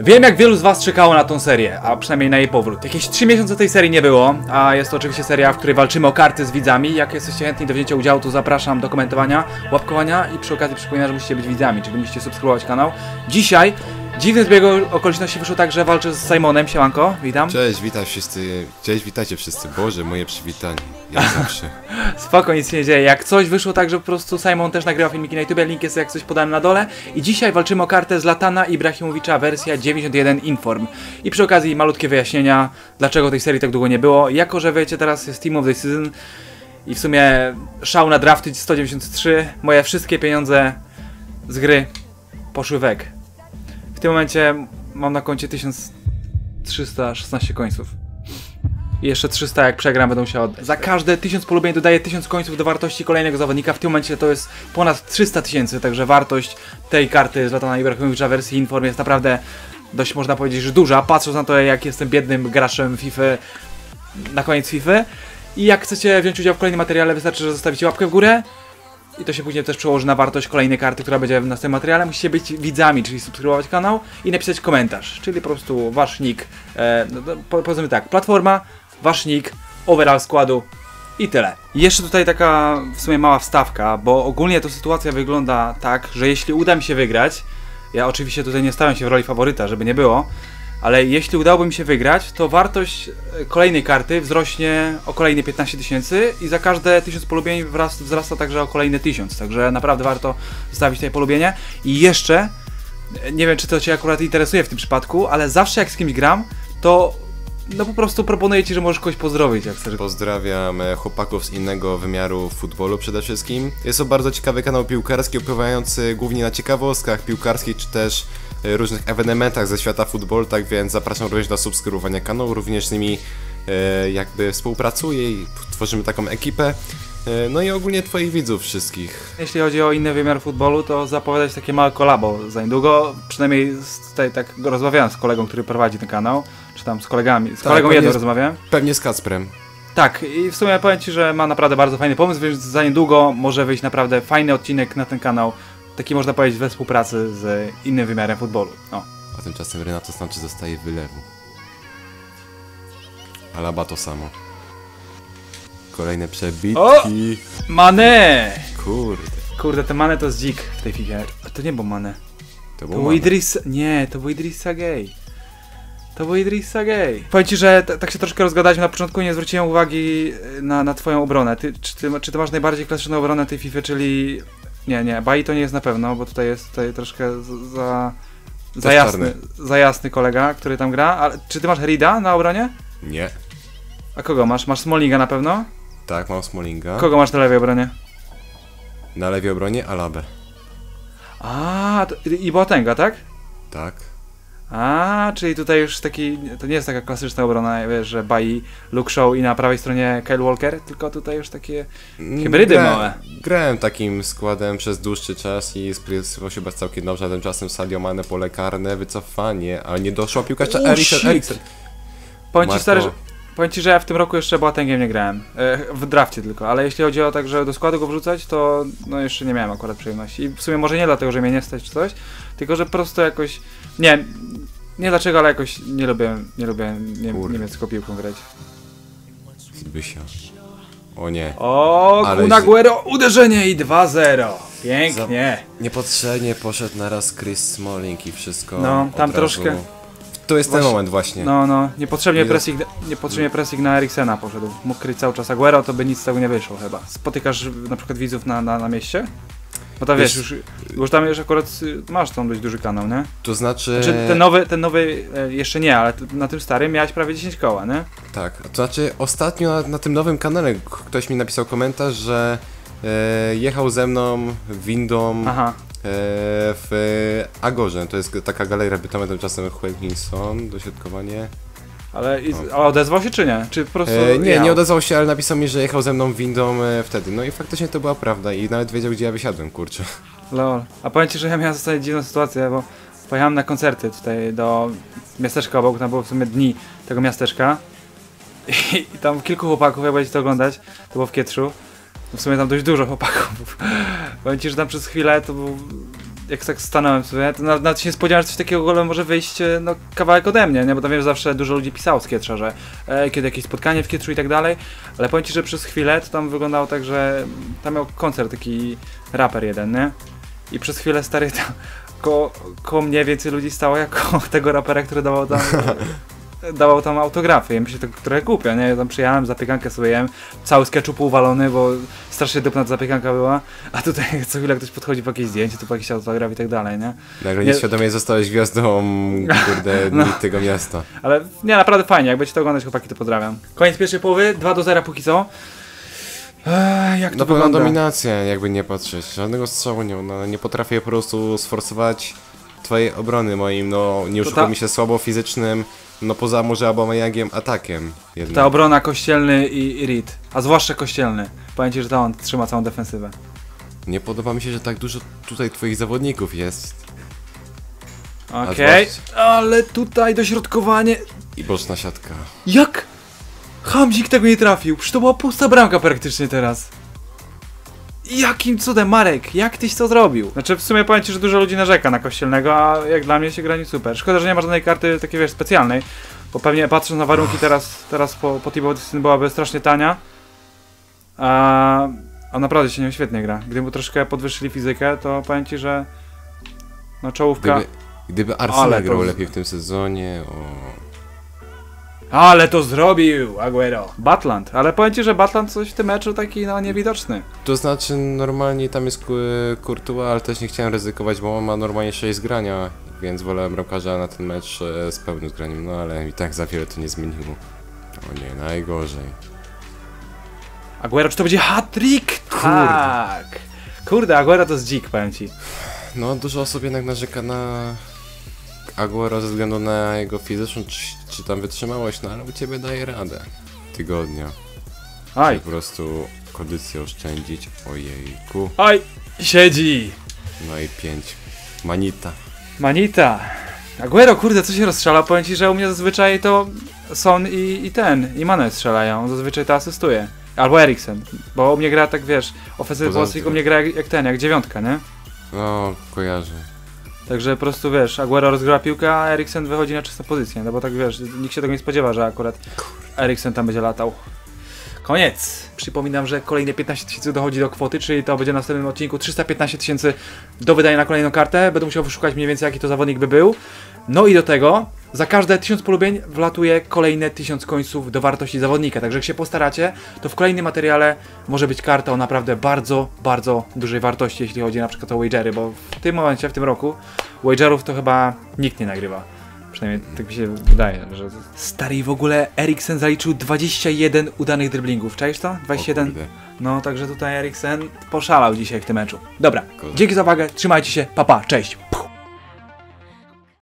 Wiem, jak wielu z Was czekało na tą serię, a przynajmniej na jej powrót. Jakieś 3 miesiące tej serii nie było, a jest to oczywiście seria, w której walczymy o karty z widzami. Jak jesteście chętni do wzięcia udziału, to zapraszam do komentowania, łapkowania i przy okazji przypominam, że musicie być widzami, czyli musicie subskrybować kanał. Dzisiaj dziwny zbieg okoliczności wyszło tak, że walczę z Simonem. Siemanko, witam. Cześć, witaj wszyscy. Cześć, witajcie wszyscy. Boże, moje przywitanie. Jak zawsze. Spoko, nic się nie dzieje. Jak coś wyszło tak, że po prostu Simon też nagrywa filmiki na YouTube, link jest jak coś podany na dole. I dzisiaj walczymy o kartę z Latana Ibrahimowicza, wersja 91 Inform. I przy okazji malutkie wyjaśnienia, dlaczego tej serii tak długo nie było. Jako, że wiecie, teraz jest Team of the Season i w sumie szał na drafty 193, moje wszystkie pieniądze z gry poszły weg. W tym momencie mam na koncie 1316 końców. I jeszcze 300 jak przegram będą się oddać. Za każde 1000 polubień dodaję 1000 końców do wartości kolejnego zawodnika. W tym momencie to jest ponad 300 tysięcy, także wartość tej karty z Latana Ibrahimowicza wersji Inform jest naprawdę dość można powiedzieć, że duża, patrząc na to jak jestem biednym graczem FIFA na koniec FIFA. I jak chcecie wziąć udział w kolejnym materiale, wystarczy, że zostawicie łapkę w górę. I to się później też przełoży na wartość kolejnej karty, która będzie w następnym materiale. Musicie być widzami, czyli subskrybować kanał i napisać komentarz, czyli po prostu wasz nick. E, no, no, po- powiedzmy tak, platforma, wasz nick, overall składu i tyle. Jeszcze tutaj taka w sumie mała wstawka, bo ogólnie to sytuacja wygląda tak, że jeśli uda mi się wygrać, ja oczywiście tutaj nie stawiam się w roli faworyta, żeby nie było, ale jeśli udałoby mi się wygrać, to wartość e, kolejnej karty wzrośnie o kolejne 15 tysięcy i za każde 1000 polubień wzrasta, także o kolejne 1000, także naprawdę warto zostawić tutaj polubienie. I jeszcze, e, nie wiem czy to Cię akurat interesuje w tym przypadku, ale zawsze jak z kimś gram, to no po prostu proponuję Ci, że możesz kogoś pozdrowić, jak chcesz. Pozdrawiam e, chłopaków z innego wymiaru futbolu przede wszystkim. Jest to bardzo ciekawy kanał piłkarski, opływający głównie na ciekawostkach piłkarskich, czy też różnych ewenementach ze świata futbolu, tak więc zapraszam również do subskrybowania kanału, również z nimi e, jakby współpracuję i tworzymy taką ekipę. E, no i ogólnie twoich widzów wszystkich. Jeśli chodzi o inny wymiar futbolu, to zapowiadać takie małe kolabo za niedługo. Przynajmniej tutaj tak rozmawiałem z kolegą, który prowadzi ten kanał, czy tam z kolegami. Z Tak, kolegą z- rozmawiałem. Pewnie z Kacprem. Tak, i w sumie powiem Ci, że ma naprawdę bardzo fajny pomysł, więc za niedługo może wyjść naprawdę fajny odcinek na ten kanał. Taki można powiedzieć we współpracy z innym wymiarem futbolu. No. A tymczasem Renato Sanchez dostaje wylewu. Alaba to samo. Kolejne przebitki. O! Mane! Kurde. Kurde, te Mane to jest dzik w tej FIFA. To nie był Mane. To To było był Idris... Nie, to był Idris Sagay. To był Idris Sagay. Powiem ci, że tak się troszkę rozgadaliśmy na początku, nie zwróciłem uwagi y, na, na twoją obronę. Ty, czy, ty, czy ty masz najbardziej klasyczną obronę tej FIFA, czyli... Nie, nie, Bai to nie jest na pewno, bo tutaj jest tutaj troszkę za... Za jasny, za jasny kolega, który tam gra. Ale czy ty masz Rida na obronie? Nie. A kogo masz? Masz Smolinga na pewno? Tak, mam Smolinga. Kogo masz na lewej obronie? Na lewej obronie Alabę. A, to, i Boatenga, tak? Tak. A, czyli tutaj już taki, to nie jest taka klasyczna obrona, wiesz, że Bai, Luke Shaw i na prawej stronie Kyle Walker, tylko tutaj już takie Mm, Hybrydy Gra- małe. Grałem takim składem przez dłuższy czas i sprecyzował się bardzo całkiem dobrze, a tymczasem Sadio Mane pole karne, wycofanie, ale nie doszło piłkarza Oh, Eriksen. Eriksen. Powiem ci stary, że, powiem ci, że ja w tym roku jeszcze Boatengiem nie grałem, e, w drafcie tylko, ale jeśli chodzi o tak, że do składu go wrzucać, to no jeszcze nie miałem akurat przyjemności. I w sumie może nie dlatego, że mnie nie stać czy coś, tylko że po prostu jakoś, nie, nie dlaczego, ale jakoś nie lubię, nie lubię nie, Kurde. niemiecką piłką grać. Zbysia. O nie. O, Ale Kun źle. Aguero, uderzenie i 2-0. Pięknie. Niepotrzebnie poszedł naraz Chris Smalling i wszystko. No, tam troszkę- To jest ten moment właśnie. No, no, niepotrzebnie Nie- pressing, niepotrzebnie pressing na Eriksena poszedł. Mógł kryć cały czas Aguero, to by nic z tego nie wyszło chyba. Spotykasz na przykład widzów na, na, na mieście? Bo tam wiesz, Wiesz- już, już tam już akurat y, masz tam dość duży kanał, nie? To znaczy... Znaczy ten nowy, ten nowy e, jeszcze nie, ale na tym starym miałeś prawie 10 koła, nie? Tak, to znaczy ostatnio na, na tym nowym kanale ktoś mi napisał komentarz, że e, jechał ze mną windą e, Aha. w Agorze. To jest taka galeria bytowa, tymczasem Wilkinson, dośrodkowanie. Ale i, a odezwał się czy nie? Czy po prostu E, nie, jechał? nie odezwał się, ale napisał mi, że jechał ze mną windą e, wtedy. No i faktycznie to była prawda i nawet wiedział, gdzie ja wysiadłem, kurczę. Lol. A powiem ci, że ja miałem zasadzie dziwną sytuację, bo pojechałem na koncerty tutaj do miasteczka obok, tam było w sumie dni tego miasteczka i, i tam kilku chłopaków, jak będziecie to oglądać, to było w Kietrzu, w sumie tam dość dużo chłopaków. powiem ci, że tam przez chwilę to był jak tak stanąłem sobie, to nawet, nawet się spodziewałem, że coś takiego ogóle może wyjść e, no, kawałek ode mnie, nie? Bo tam wiesz, zawsze dużo ludzi pisało z Kietrza, że e, kiedy jakieś spotkanie w Kietrzu i tak dalej, ale powiem ci, że przez chwilę to tam wyglądało tak, że tam miał koncert taki raper jeden, nie? I przez chwilę stary tam koło, koło mnie więcej ludzi stało jak koło tego rapera, który dawał tam dawał tam autografy. Ja myślę, to trochę głupio, nie? Ja tam przyjechałem, zapiekankę sobie jem, cały z uwalony, bo strasznie dupna ta zapiekanka była, a tutaj co chwilę ktoś podchodzi po jakieś zdjęcie, tu po jakiś autograf i tak dalej, nie? Nagle Nie- nieświadomie zostałeś gwiazdą, kurde, No. tego miasta. Ale nie, naprawdę fajnie, jak będziecie to oglądać, chłopaki, to pozdrawiam. Koniec pierwszej połowy, 2 do 0 póki co. Eee, jak to Na pewno wygląda? dominacja, jakby nie patrzeć. Żadnego strzału nie, no, nie potrafię po prostu sforsować twojej obrony moim, no, nie ta- mi się słabo fizycznym, no poza może Aubameyangiem atakiem. Jednak. Ta obrona kościelny i, i Reed, a zwłaszcza kościelny. Ci, że to on trzyma całą defensywę. Nie podoba mi się, że tak dużo tutaj twoich zawodników jest. Okej, zwłaszcza- ale tutaj dośrodkowanie. I boczna siatka. Jak? Hamzik tego nie trafił, przecież to była pusta bramka praktycznie teraz. Jakim cudem, Marek, jak tyś to zrobił? Znaczy, w sumie powiem ci, że dużo ludzi narzeka na kościelnego, a jak dla mnie się gra nie super. Szkoda, że nie ma żadnej karty takiej, wiesz, specjalnej, bo pewnie patrząc na warunki teraz, teraz po, po Destiny byłaby strasznie tania. A, a naprawdę się nią świetnie gra. Gdyby troszkę podwyższyli fizykę, to powiem ci, że no czołówka... Gdyby, gdyby Arsenal grał lepiej w tym sezonie, o... Ale to zrobił, Aguero. Batland, ale powiem ci, że Batland coś w tym meczu taki no niewidoczny. To znaczy, normalnie tam jest Ku- Courtois, ale też nie chciałem ryzykować, bo on ma normalnie 6 zgrania, więc wolałem bramkarza na ten mecz e, z pełnym zgraniem, no ale i tak za wiele to nie zmieniło. O nie, najgorzej. Aguero, czy to będzie hat-trick? Tak. Kurde, Aguero to jest dzik, powiem ci. No, dużo osób jednak narzeka na Aguero ze względu na jego fizyczną czy, czy tam wytrzymałość, no ale u ciebie daje radę. Tygodnia. Aj, Żeby po prostu kondycję oszczędzić. Ojejku. aj, siedzi. No i 5. Manita. Manita. Aguero, kurde, co się rozstrzela? Powiem ci, że u mnie zazwyczaj to Son i, i ten, i Mane strzelają. Zazwyczaj to asystuje. Albo Eriksen, bo u mnie gra tak, wiesz, ofensywy pomocnik u mnie gra jak, jak ten, jak dziewiątka, nie? No, kojarzę. Także po prostu, wiesz, Aguero rozgrywa piłkę, a Eriksen wychodzi na czystą pozycję, no bo tak, wiesz, nikt się tego nie spodziewa, że akurat Eriksen tam będzie latał. Koniec! Przypominam, że kolejne 15 tysięcy dochodzi do kwoty, czyli to będzie w następnym odcinku 315 tysięcy do wydania na kolejną kartę. Będę musiał wyszukać mniej więcej jaki to zawodnik by był. No i do tego za każde 1000 polubień wlatuje kolejne 1000 końców do wartości zawodnika. Także jak się postaracie, to w kolejnym materiale może być karta o naprawdę bardzo, bardzo dużej wartości, jeśli chodzi na przykład o wagery, bo w tym momencie, w tym roku wagerów to chyba nikt nie nagrywa. Przynajmniej tak mi się wydaje, że... Stary w ogóle Eriksen zaliczył 21 udanych driblingów. Czaisz to? O 21? kurde. No, także tutaj Eriksen poszalał dzisiaj w tym meczu. Dobra, dzięki za uwagę, trzymajcie się, papa, pa, cześć!